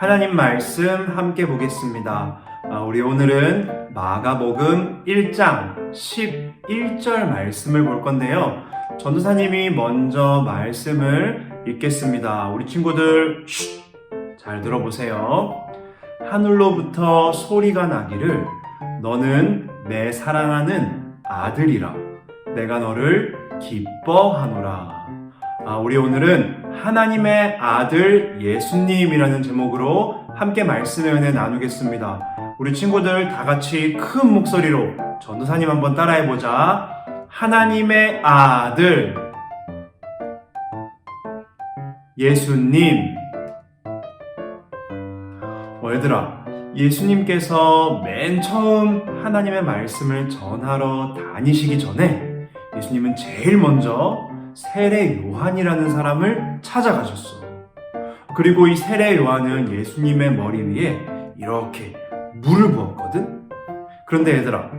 하나님 말씀 함께 보겠습니다. 아, 우리 오늘은 마가복음 1장 11절 말씀을 볼 건데요. 전도사님이 먼저 말씀을 읽겠습니다. 우리 친구들 쉿! 잘 들어보세요. 하늘로부터 소리가 나기를 너는 내 사랑하는 아들이라 내가 너를 기뻐하노라. 아, 우리 오늘은 하나님의 아들 예수님이라는 제목으로 함께 말씀의 은혜 나누겠습니다. 우리 친구들 다 같이 큰 목소리로 전도사님 한번 따라해 보자. 하나님의 아들 예수님 어, 얘들아 예수님께서 맨 처음 하나님의 말씀을 전하러 다니시기 전에 예수님은 제일 먼저 세례 요한이라는 사람을 찾아가셨어. 그리고 이 세례 요한은 예수님의 머리 위에 이렇게 물을 부었거든? 그런데 얘들아,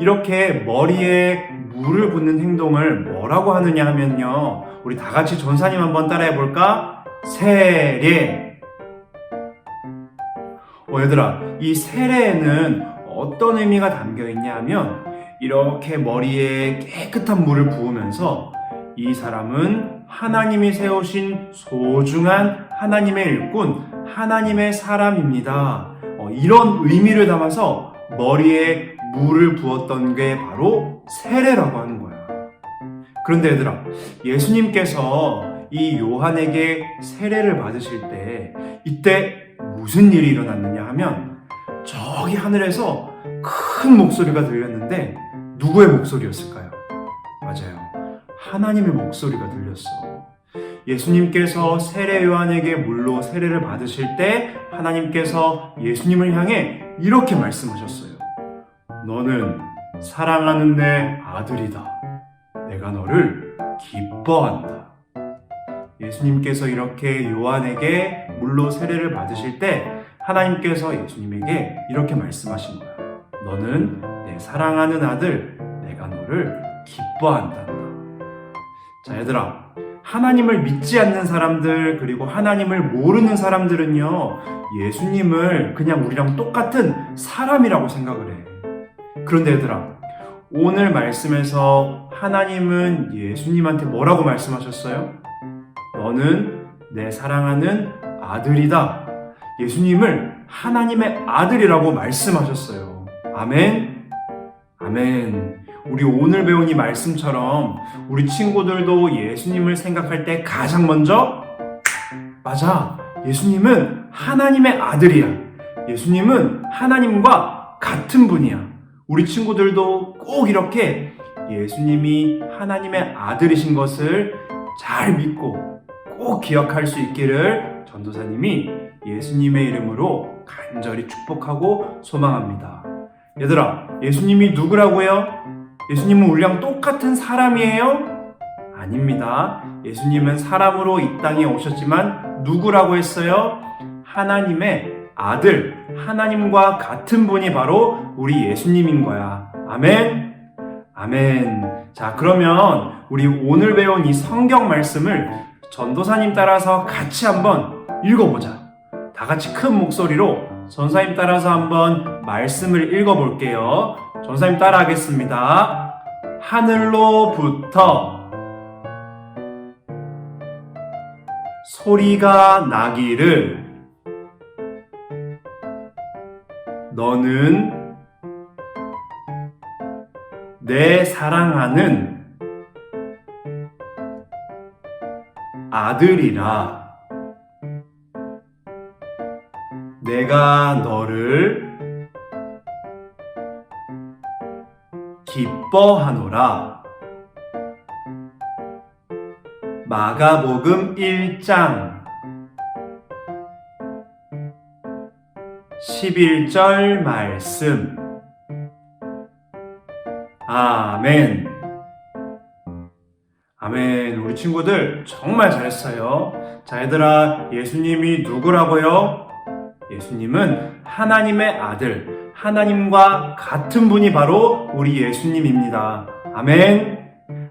이렇게 머리에 물을 붓는 행동을 뭐라고 하느냐 하면요. 우리 다 같이 전사님 한번 따라해 볼까? 세례. 어, 얘들아, 이 세례에는 어떤 의미가 담겨 있냐 하면 이렇게 머리에 깨끗한 물을 부으면서 이 사람은 하나님이 세우신 소중한 하나님의 일꾼, 하나님의 사람입니다. 어, 이런 의미를 담아서 머리에 물을 부었던 게 바로 세례라고 하는 거야. 그런데 얘들아, 예수님께서 이 요한에게 세례를 받으실 때 이때 무슨 일이 일어났느냐 하면 저기 하늘에서 큰 목소리가 들렸는데 누구의 목소리였을까요? 맞아요. 하나님의 목소리가 들렸어. 예수님께서 세례 요한에게 물로 세례를 받으실 때 하나님께서 예수님을 향해 이렇게 말씀하셨어요. 너는 사랑하는 내 아들이다. 내가 너를 기뻐한다. 예수님께서 이렇게 요한에게 물로 세례를 받으실 때 하나님께서 예수님에게 이렇게 말씀하신 거야. 너는 내 사랑하는 아들, 내가 너를 기뻐한다. 자, 얘들아. 하나님을 믿지 않는 사람들, 그리고 하나님을 모르는 사람들은요, 예수님을 그냥 우리랑 똑같은 사람이라고 생각을 해. 그런데 얘들아, 오늘 말씀에서 하나님은 예수님한테 뭐라고 말씀하셨어요? 너는 내 사랑하는 아들이다. 예수님을 하나님의 아들이라고 말씀하셨어요. 아멘. 아멘. 우리 오늘 배운 이 말씀처럼 우리 친구들도 예수님을 생각할 때 가장 먼저 맞아. 예수님은 하나님의 아들이야. 예수님은 하나님과 같은 분이야. 우리 친구들도 꼭 이렇게 예수님이 하나님의 아들이신 것을 잘 믿고 꼭 기억할 수 있기를 전도사님이 예수님의 이름으로 간절히 축복하고 소망합니다. 얘들아, 예수님이 누구라고요? 예수님은 우리랑 똑같은 사람이에요? 아닙니다. 예수님은 사람으로 이 땅에 오셨지만 누구라고 했어요? 하나님의 아들, 하나님과 같은 분이 바로 우리 예수님인 거야. 아멘. 아멘. 자, 그러면 우리 오늘 배운 이 성경 말씀을 전도사님 따라서 같이 한번 읽어보자. 다 같이 큰 목소리로 전사님 따라서 한번 말씀을 읽어볼게요. 전사님 따라 하겠습니다. 하늘로부터 소리가 나기를 너는 내 사랑하는 아들이라 내가 너를 기뻐하노라. 마가복음 1장 11절 말씀. 아멘. 아멘. 우리 친구들 정말 잘했어요. 자, 얘들아, 예수님이 누구라고요? 예수님은 하나님의 아들, 하나님과 같은 분이 바로 우리 예수님입니다. 아멘.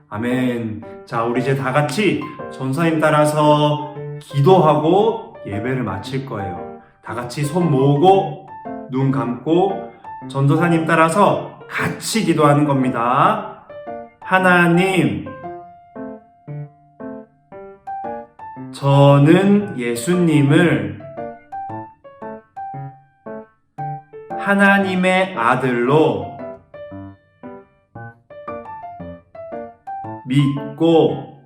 아멘. 자, 우리 이제 다 같이 전사님 따라서 기도하고 예배를 마칠 거예요. 다 같이 손 모으고 눈 감고 전도사님 따라서 같이 기도하는 겁니다. 하나님, 저는 예수님을 하나님의 아들로 믿고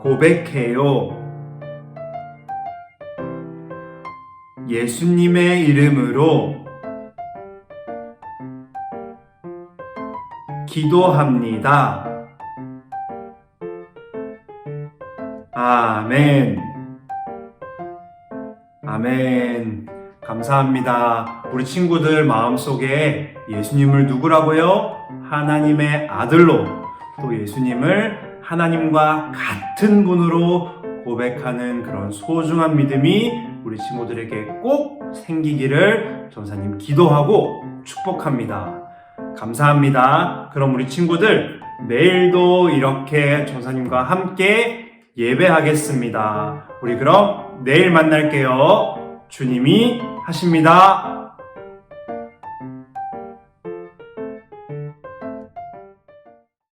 고백해요. 예수님의 이름으로 기도합니다. 아멘. 아멘. 감사합니다. 우리 친구들 마음속에 예수님을 누구라고요? 하나님의 아들로 또 예수님을 하나님과 같은 분으로 고백하는 그런 소중한 믿음이 우리 친구들에게 꼭 생기기를 전사님 기도하고 축복합니다. 감사합니다. 그럼 우리 친구들 내일도 이렇게 전사님과 함께 예배하겠습니다. 우리 그럼 내일 만날게요. 주님이 하십니다.